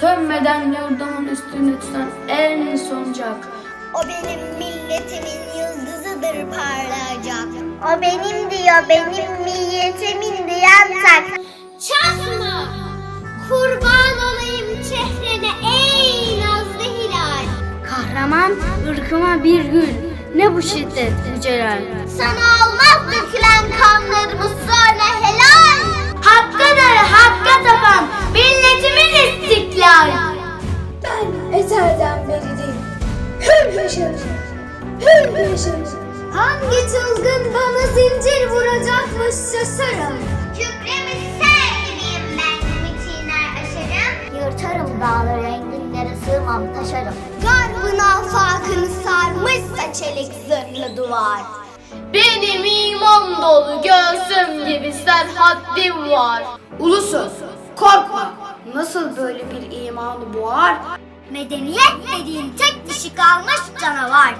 Sönmeden yurdumun üstünü tutan en soncak. O benim milletimin yıldızıdır parlayacak. O benim diyor benim milletimin diyen tak. Çatma! Kurban olayım çehrene ey nazlı hilal. Kahraman ırkıma bir gül. Ne bu şiddet bu celal. Sana hür yaşarım. Hangi çılgın bana zincir vuracakmış şaşarım. Kükremi ser gibiyim ben çiğner aşarım. Yırtarım dağları enginlere sığmam taşarım. Garbın afakını sarmışsa çelik zırhlı duvar. Benim iman dolu göğsüm gibi serhaddim var. Ulusun korkma nasıl böyle bir imanı boğar? Medeniyet dediğin tek dişi kalmış canavar.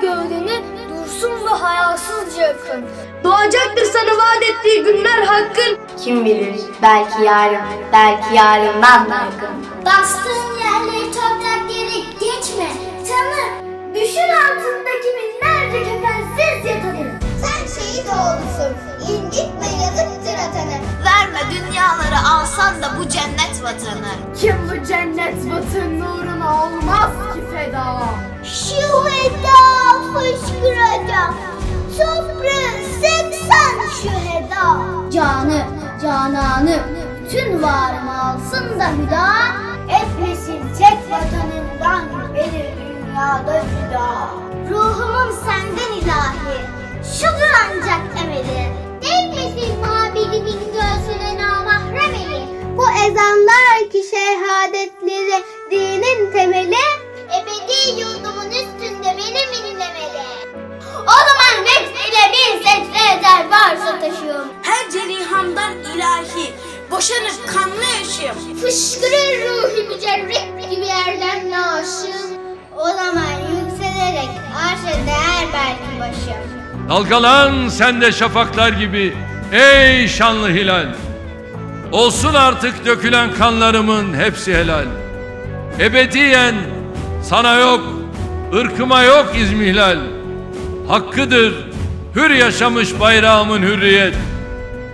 Gövdeni dursun ve hayasızca yakın. Doğacaktır sana vaat ettiği günler hakkın. Kim bilir belki yarın, belki yarından da yakın. Bastığın yerleri toprak yere geçme. Tanı. Düşün altındaki binlerce kefensiz yatanı. Sen şehit oğlusun. İncitme yazıktır atanı. Verme dünyaları alsan da bu cennet vatanı. Kim bu cennet batın nuruna olmaz ki feda. Şu heda fışkıracak. Toprağı seksen şu heda. Canı, cananı, bütün varımı alsın da hüda. Etmesin tek vatanından beni dünyada cüda. Ruhumun senden ilahi, şudur ancak emeli. Değmesin mabedimin göğsüne namahrem eli. Bu ezanlar ki şehadetleri dinin temeli. Ebedi yurdumun üstünde benim Cerihamdan ilahi, boşanıp kanlı yaşım. Fışkırır ruhi mücerret gibi yerden naşım. O zaman yükselerek arşa değer belki başım. Dalgalan sen de şafaklar gibi ey şanlı hilal. Olsun artık dökülen kanlarımın hepsi helal. Ebediyen sana yok, ırkıma yok izmihlal. Hakkıdır hür yaşamış bayrağımın hürriyet.